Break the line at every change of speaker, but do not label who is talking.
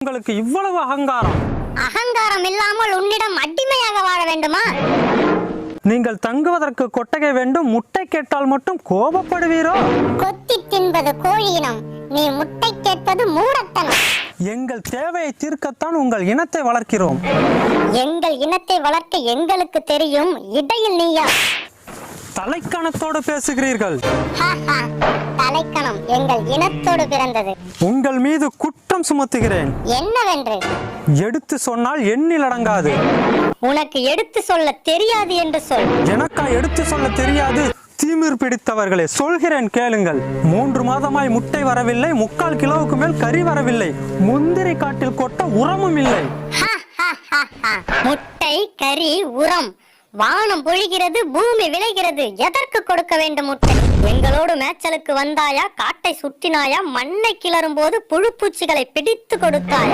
உங்களுக்கு இவ்வளவு அகங்காரம்?
அகங்காரம் இல்லாமல் உன்னிடம் அடிமையாக வாழ வேண்டுமா?
நீங்கள் தங்குவதற்கு கொட்டகை வேண்டும் முட்டை கேட்டால் மட்டும் கோபப்படுவீரோ?
கொத்தி தின்பது கோழியினம் நீ முட்டை கேட்பது மூடத்தனம்.
எங்கள் தேவையை தீர்க்கத்தான் உங்கள் இனத்தை வளர்க்கிறோம்.
எங்கள் இனத்தை வளர்க்க எங்களுக்கு தெரியும் இடையில் நீயா
தலைக்கணத்தோடு பேசுகிறீர்கள்.
தலைக்கணம் எங்கள் இனத்தோடு பிறந்தது.
உங்கள் மீது குற்றம் சுமத்துகிறேன்.
என்னவென்று?
எடுத்து சொன்னால் எண்ணில் அடங்காது.
உனக்கு எடுத்து சொல்ல தெரியாது என்று சொல்.
எனக்கா எடுத்து சொல்ல தெரியாது? தீமிர் பிடித்தவர்களே சொல்கிறேன் கேளுங்கள். மூன்று மாதமாய் முட்டை வரவில்லை முக்கால் கிலோவுக்கு மேல் கறி வரவில்லை. முந்திரி காட்டில் கொட்ட உரமும் இல்லை.
முட்டை கறி உரம். வானம் பொழிகிறது பூமி விளைகிறது. எதற்கு கொடுக்க வேண்டும் முட்டை எங்களோடு மேய்ச்சலுக்கு வந்தாயா? காட்டை சுற்றினாயா? மண்ணை கிளறும் போது புழு பூச்சிகளை பிடித்து கொடுத்தாயா?